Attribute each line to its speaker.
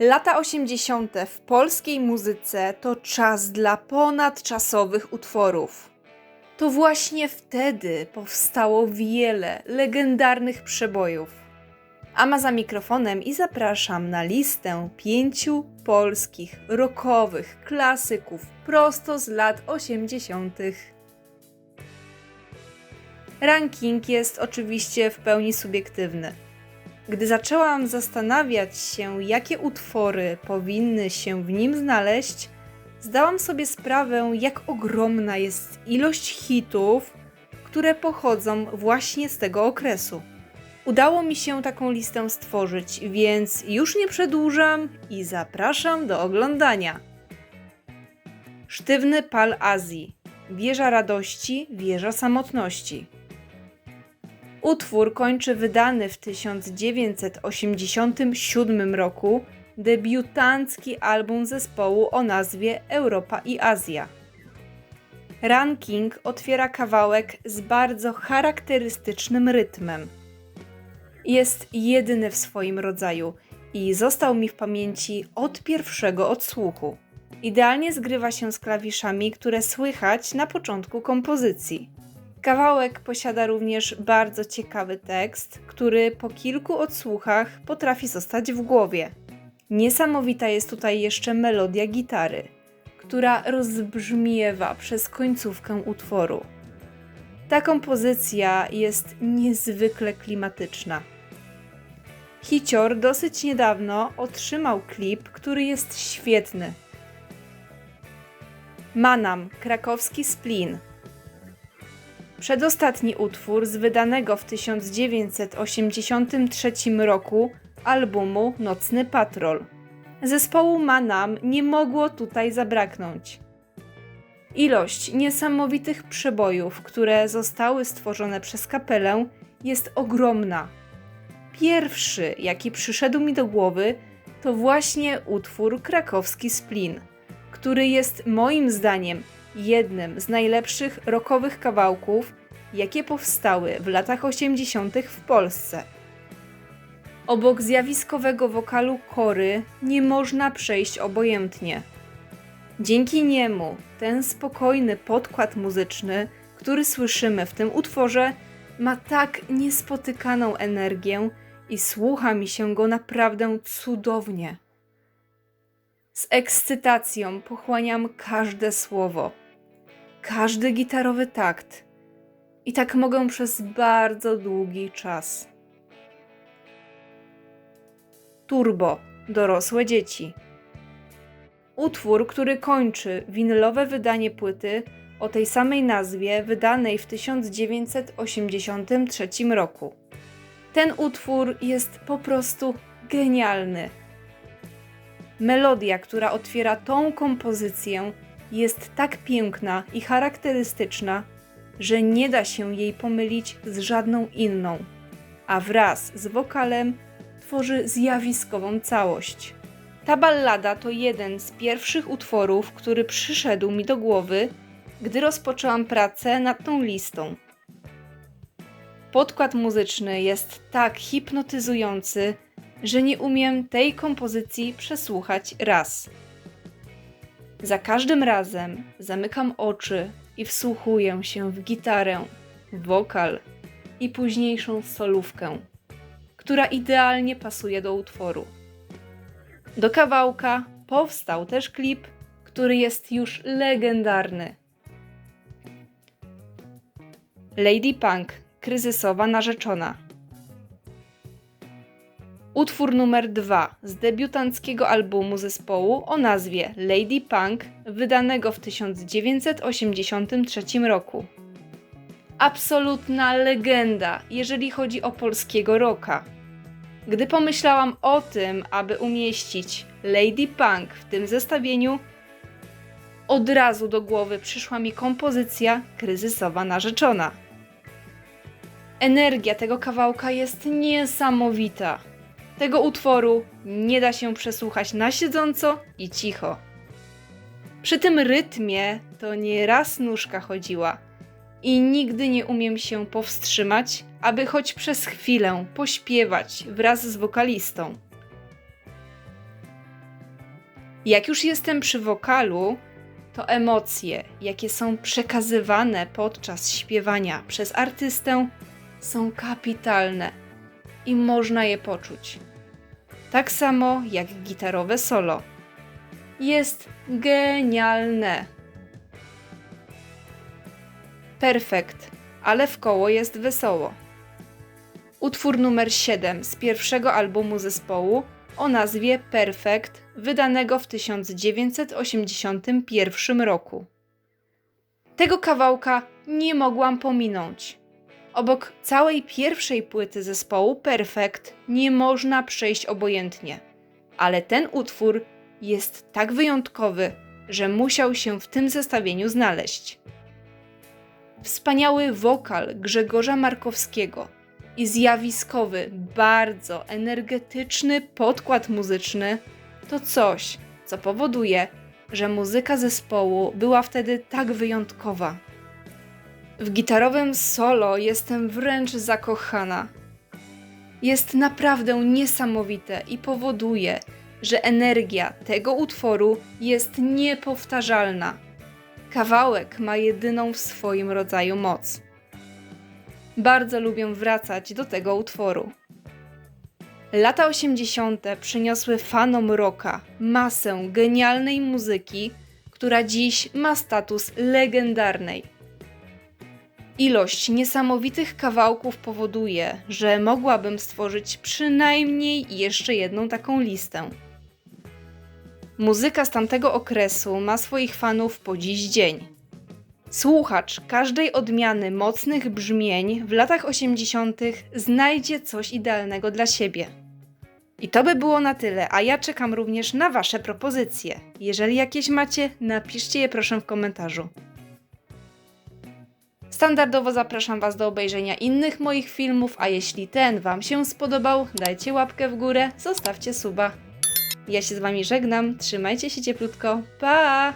Speaker 1: Lata 80. w polskiej muzyce to czas dla ponadczasowych utworów. To właśnie wtedy powstało wiele legendarnych przebojów. Ama za mikrofonem i zapraszam na listę pięciu polskich rockowych klasyków prosto z lat 80. Ranking jest oczywiście w pełni subiektywny. Gdy zaczęłam zastanawiać się, jakie utwory powinny się w nim znaleźć, zdałam sobie sprawę, jak ogromna jest ilość hitów, które pochodzą właśnie z tego okresu. Udało mi się taką listę stworzyć, więc już nie przedłużam i zapraszam do oglądania. Sztywny pal Azji. Wieża radości, wieża samotności. Utwór kończy wydany w 1987 roku debiutancki album zespołu o nazwie Europa i Azja. Ranking otwiera kawałek z bardzo charakterystycznym rytmem. Jest jedyny w swoim rodzaju i został mi w pamięci od pierwszego odsłuchu. Idealnie zgrywa się z klawiszami, które słychać na początku kompozycji. Kawałek posiada również bardzo ciekawy tekst, który po kilku odsłuchach potrafi zostać w głowie. Niesamowita jest tutaj jeszcze melodia gitary, która rozbrzmiewa przez końcówkę utworu. Ta kompozycja jest niezwykle klimatyczna. Hicior dosyć niedawno otrzymał klip, który jest świetny. Manam, krakowski splin – Przedostatni utwór z wydanego w 1983 roku albumu Nocny Patrol. Zespołu Manam nie mogło tutaj zabraknąć. Ilość niesamowitych przebojów, które zostały stworzone przez kapelę, jest ogromna. Pierwszy, jaki przyszedł mi do głowy, to właśnie utwór Krakowski Splin, który jest moim zdaniem jednym z najlepszych rockowych kawałków, jakie powstały w latach 80. w Polsce. Obok zjawiskowego wokalu kory nie można przejść obojętnie. Dzięki niemu ten spokojny podkład muzyczny, który słyszymy w tym utworze, ma tak niespotykaną energię i słucha mi się go naprawdę cudownie. Z ekscytacją pochłaniam każde słowo każdy gitarowy takt. I tak mogę przez bardzo długi czas. Turbo dorosłe dzieci. Utwór, który kończy winylowe wydanie płyty o tej samej nazwie, wydanej w 1983 roku. Ten utwór jest po prostu genialny. Melodia, która otwiera tą kompozycję, jest tak piękna i charakterystyczna, że nie da się jej pomylić z żadną inną, a wraz z wokalem tworzy zjawiskową całość. Ta ballada to jeden z pierwszych utworów, który przyszedł mi do głowy, gdy rozpoczęłam pracę nad tą listą. Podkład muzyczny jest tak hipnotyzujący, że nie umiem tej kompozycji przesłuchać raz. Za każdym razem zamykam oczy i wsłuchuję się w gitarę, wokal i późniejszą solówkę, która idealnie pasuje do utworu. Do kawałka powstał też klip, który jest już legendarny. Lady Punk, kryzysowa narzeczona Utwór numer 2 z debiutanckiego albumu zespołu o nazwie Lady Punk, wydanego w 1983 roku. Absolutna legenda, jeżeli chodzi o polskiego rocka. Gdy pomyślałam o tym, aby umieścić Lady Punk w tym zestawieniu, od razu do głowy przyszła mi kompozycja kryzysowa narzeczona. Energia tego kawałka jest niesamowita tego utworu nie da się przesłuchać na siedząco i cicho. Przy tym rytmie to nie raz nóżka chodziła i nigdy nie umiem się powstrzymać, aby choć przez chwilę pośpiewać wraz z wokalistą. Jak już jestem przy wokalu, to emocje, jakie są przekazywane podczas śpiewania przez artystę, są kapitalne i można je poczuć. Tak samo jak gitarowe solo. Jest genialne. Perfekt, ale w koło jest wesoło. Utwór numer 7 z pierwszego albumu zespołu o nazwie Perfect, wydanego w 1981 roku. Tego kawałka nie mogłam pominąć. Obok całej pierwszej płyty zespołu Perfect nie można przejść obojętnie, ale ten utwór jest tak wyjątkowy, że musiał się w tym zestawieniu znaleźć. Wspaniały wokal Grzegorza Markowskiego i zjawiskowy, bardzo energetyczny podkład muzyczny to coś, co powoduje, że muzyka zespołu była wtedy tak wyjątkowa. W gitarowym solo jestem wręcz zakochana. Jest naprawdę niesamowite i powoduje, że energia tego utworu jest niepowtarzalna. Kawałek ma jedyną w swoim rodzaju moc. Bardzo lubię wracać do tego utworu. Lata 80. przyniosły fanom rocka masę genialnej muzyki, która dziś ma status legendarnej. Ilość niesamowitych kawałków powoduje, że mogłabym stworzyć przynajmniej jeszcze jedną taką listę. Muzyka z tamtego okresu ma swoich fanów po dziś dzień. Słuchacz każdej odmiany mocnych brzmień w latach 80. znajdzie coś idealnego dla siebie. I to by było na tyle, a ja czekam również na Wasze propozycje. Jeżeli jakieś macie, napiszcie je proszę w komentarzu. Standardowo zapraszam Was do obejrzenia innych moich filmów, a jeśli ten Wam się spodobał, dajcie łapkę w górę, zostawcie suba. Ja się z Wami żegnam, trzymajcie się cieplutko, pa!